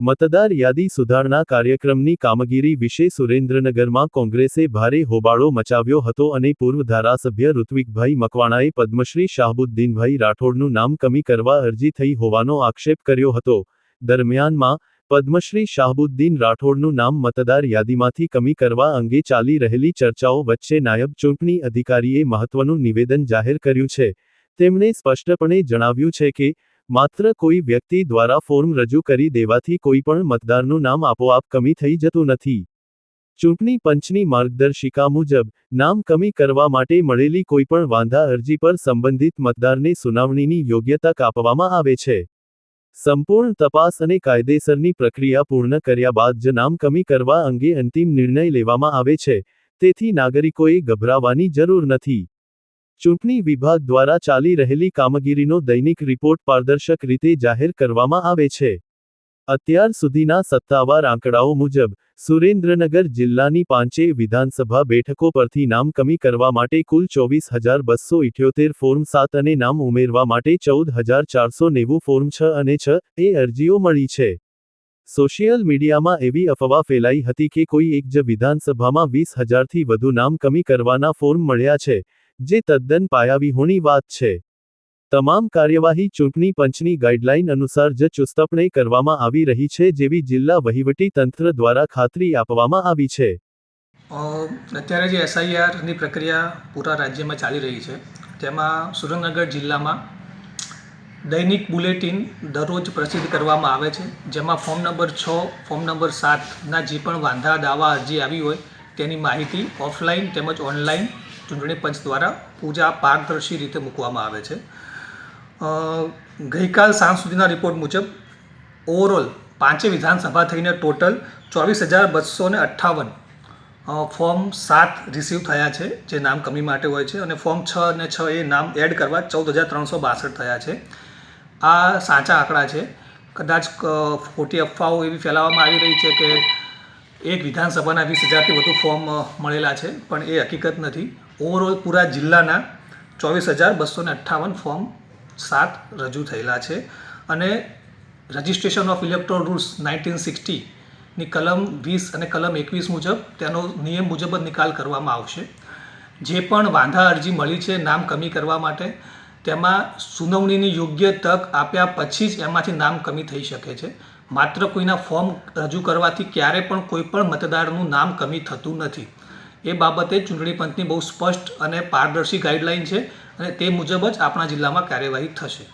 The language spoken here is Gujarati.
મતદાર યાદી સુધારણા કાર્યક્રમની કામગીરી વિશે સુરેન્દ્રનગરમાં કોંગ્રેસે ભારે હોબાળો મચાવ્યો હતો અને પૂર્વ ધારાસભ્ય ઋત્વિકભાઈ મકવાણાએ પદ્મશ્રી શાહબુદ્દીનભાઈ રાઠોડનું નામ કમી કરવા અરજી થઈ હોવાનો આક્ષેપ કર્યો હતો. દરમિયાનમાં પદ્મશ્રી શાહબુદ્દીન રાઠોડનું નામ મતદાર યાદીમાંથી કમી કરવા અંગે ચાલી રહેલી ચર્ચાઓ વચ્ચે નાયબ ચૂંટણી અધિકારીએ મહત્વનું નિવેદન જાહેર કર્યું છે. તેમણે સ્પષ્ટપણે જણાવ્યું છે કે માત્ર કોઈ વ્યક્તિ દ્વારા ફોર્મ રજૂ કરી દેવાથી કોઈપણ મતદારનું નામ આપોઆપ કમી થઈ જતું નથી. ચૂંટણી પંચની માર્ગદર્શિકા મુજબ, નામ કમી કરવા માટે મળેલી કોઈપણ વાંધા અરજી પર સંબંધિત મતદારને સુનાવણીની યોગ્યતા કાપવામાં આવે છે. સંપૂર્ણ તપાસ અને કાયદેસરની પ્રક્રિયા પૂર્ણ કર્યા બાદ જ નામ કમી કરવા અંગે અંતિમ નિર્ણય લેવામાં આવે છે, તેથી નાગરિકોએ ગભરાવાની જરૂર નથી. ચૂંટણી વિભાગ દ્વારા ચાલી રહેલી કામગીરીનો દૈનિક રિપોર્ટ પારદર્શક રીતે જાહેર કરવામાં આવે છે. અત્યાર સુધીના સત્તાવાર આંકડાઓ મુજબ, સુરેન્દ્રનગર જિલ્લાની પાંચે વિધાનસભા બેઠકો પરથી નામ કમી કરવા માટે કુલ ચોવીસ હજાર બસો ઇઠ્યોતેર ફોર્મ સાત અને નામ ઉમેરવા માટે ચૌદ હજાર ચારસો નેવું ફોર્મ છ અને છ એ અરજીઓ મળી છે. સોશિયલ મીડિયામાં એવી અફવા ફેલાઈ હતી કે કોઈ એક જ વિધાનસભામાં વીસ હજારથી વધુ નામ કમી કરવાના ફોર્મ મળ્યા છે. જે તદ્દન પાયાવિહોણી વાત છે. તમામ કાર્યવાહી ચૂંટણી પંચની ગાઈડલાઈન અનુસાર જ ચુસ્તપણે કરવામાં આવી રહી છે જેવી જિલ્લા વહીવટી તંત્ર દ્વારા ખાતરી આપવામાં આવી છે. અત્યારે જે એસઆઈઆરની પ્રક્રિયા પૂરા રાજ્યમાં ચાલી રહી છે, તેમાં સુરેન્દ્રનગર જિલ્લામાં દૈનિક બુલેટિન દરરોજ પ્રસિદ્ધ કરવામાં આવે છે, જેમાં ફોર્મ નંબર છ, ફોર્મ નંબર સાતના જે પણ વાંધા દાવા અરજી આવી હોય તેની માહિતી ઓફલાઈન તેમજ ઓનલાઈન ચૂંટણી પંચ દ્વારા પૂજા પારદર્શી રીતે મૂકવામાં આવે છે. ગઈકાલ સાંજ સુધીના રિપોર્ટ મુજબ ઓવરઓલ પાંચે વિધાનસભા થઈને ટોટલ ચોવીસ હજાર બસો ને અઠ્ઠાવન ફોર્મ સાત રિસીવ થયા છે, જે નામ કમી માટે હોય છે અને ફોર્મ છ અને છ એ નામ એડ કરવા ચૌદ હજાર ત્રણસો બાસઠ થયા છે. આ સાચા આંકડા છે. કદાચ ખોટી અફવાઓ એવી ફેલાવવામાં આવી રહી છે કે એક વિધાનસભાના વીસ હજારથી વધુ ફોર્મ મળેલા છે, પણ એ હકીકત નથી. ઓવરઓલ પૂરા જિલ્લાના ચોવીસ હજાર બસો ને અઠ્ઠાવન ફોર્મ સાત રજૂ થયેલા છે. અને registration of electoral rules nineteen સિક્સટીની કલમ વીસ અને કલમ એકવીસ મુજબ તેનો નિયમ મુજબ જ નિકાલ કરવામાં આવશે. જે પણ વાંધા અરજી મળી છે, નામ કમી કરવા માટે, તેમાં સુનાવણીની યોગ્ય તક આપ્યા પછી જ એમાંથી નામ કમી થઈ શકે છે. માત્ર કોઈના ફોર્મ રજૂ કરવાથી ક્યારે પણ કોઈ પણ મતદારનું નામ કમી થતું નથી. એ બાબતે ચૂંટણી પંચની બહુ સ્પષ્ટ અને પારદર્શી ગાઈડલાઈન છે અને તે મુજબ જ આપણા જિલ્લામાં કાર્યવાહી થશે.